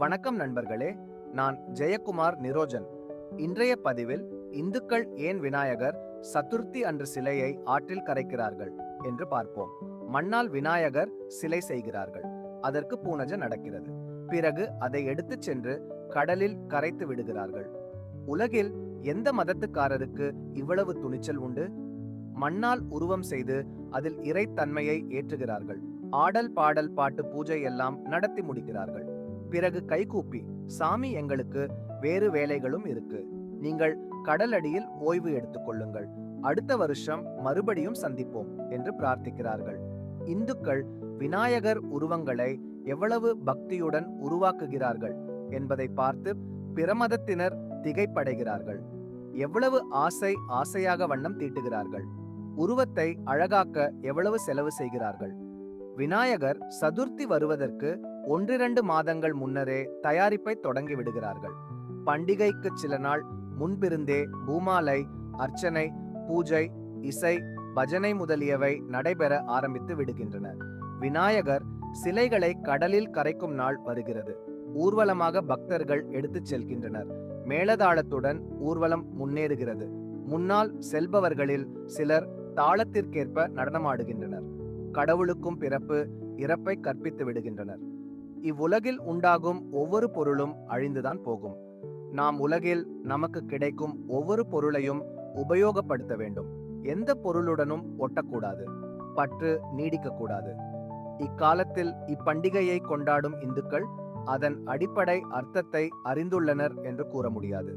வணக்கம் நண்பர்களே நான் ஜெயக்குமார் நிரோஜன். இன்றைய பதிவில் இந்துக்கள் ஏன் விநாயகர் சதுர்த்தி அன்று சிலையை ஆற்றில் கரைக்கிறார்கள் என்று பார்ப்போம். மண்ணால் விநாயகர் சிலை செய்கிறார்கள். அதற்கு பூனஜ நடக்கிறது. பிறகு அதை எடுத்துச் சென்று கடலில் கரைத்து விடுகிறார்கள். உலகில் எந்த மதத்துக்காரருக்கு இவ்வளவு துணிச்சல் உண்டு? மண்ணால் உருவம் செய்து அதில் இறைத்தன்மையை ஏற்றுகிறார்கள். ஆடல் பாடல் பாட்டு பூஜை எல்லாம் நடத்தி முடிக்கிறார்கள். பிறகு கைகூப்பி சாமி எங்களுக்கு வேறு வேலைகளும் இருக்கு. நீங்கள் கடலடியில் ஓய்வு எடுத்துக்கொள்ளுங்கள் அடுத்த வருஷம் மறுபடியும் சந்திப்போம் என்று பிரார்த்திக்கிறார்கள். இந்துக்கள் விநாயகர் உருவங்களை எவ்வளவு பக்தியுடன் உருவாக்குகிறார்கள் என்பதை பார்த்து பிரமதத்தினர் திகைப்படைகிறார்கள். எவ்வளவு ஆசை ஆசையாக வண்ணம் தீட்டுகிறார்கள். உருவத்தை அழகாக்க எவ்வளவு செலவு செய்கிறார்கள். விநாயகர் சதுர்த்தி வருவதற்கு ஒன்றிரண்டு மாதங்கள் முன்னரே தயாரிப்பை தொடங்கி விடுகிறார்கள் பண்டிகைக்கு சில நாள் முன்பிருந்தே பூமாலை அர்ச்சனை பூஜை இசை பஜனை முதலியவை நடைபெற ஆரம்பித்து விடுகின்றன. விநாயகர் சிலைகளை கடலில் கரைக்கும் நாள் வருகிறது. ஊர்வலமாக பக்தர்கள் எடுத்துச் செல்கின்றனர். மேலதாளத்துடன் ஊர்வலம் முன்னேறுகிறது. முன்னால் செல்பவர்களில் சிலர் தாளத்திற்கேற்ப நடனமாடுகின்றனர். கடவுளுக்கும் பிறப்பு இறப்பை கற்பித்து விடுகின்றனர். இவ்வுலகில் உண்டாகும் ஒவ்வொரு பொருளும் அழிந்துதான் போகும். நாம் உலகில் நமக்கு கிடைக்கும் ஒவ்வொரு பொருளையும் உபயோகப்படுத்த வேண்டும். எந்த பொருளுடனும் ஒட்டக்கூடாது. பற்று நீடிக்கக்கூடாது. இக்காலத்தில் இப்பண்டிகையை கொண்டாடும் இந்துக்கள் அதன் அடிப்படை அர்த்தத்தை அறிந்துள்ளனர் என்று கூற முடியாது.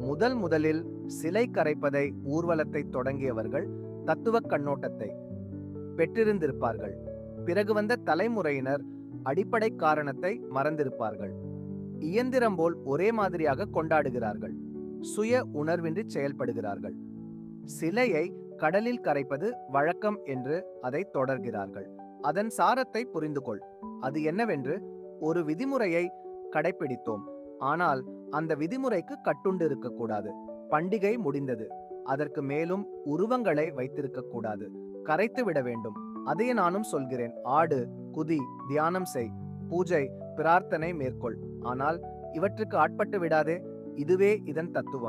முதல் முதலில் சிலை கரைப்பதை ஊர்வலத்தை தொடங்கியவர்கள் தத்துவ கண்ணோட்டத்தை பெற்றிருந்திருப்பார்கள். பிறகு வந்த தலைமுறையினர் அடிப்படை காரணத்தை மறந்திருப்பார்கள். இயந்திரம் போல் ஒரே மாதிரியாக கொண்டாடுகிறார்கள். சுய உணர்வின்றி செயல்படுகிறார்கள். சிலையை கடலில் கரைப்பது வழக்கம் என்று அதை தொடர்கிறார்கள். அதன் சாரத்தை புரிந்து கொள் அது என்னவென்று ஒரு விதிமுறையை கடைபிடித்தோம் ஆனால் அந்த விதிமுறைக்கு கட்டுண்டு இருக்கக்கூடாது. பண்டிகை முடிந்தது. அதற்கு மேலும் உருவங்களை வைத்திருக்க கூடாது கரைத்து விட வேண்டும். அதையே நானும் சொல்கிறேன். ஆடு குதி தியானம் செய். பூஜை பிரார்த்தனை மேற்கொள். ஆனால் இவற்றுக்கு ஆட்பட்டு விடாதே. இதுவே இதன் தத்துவம்.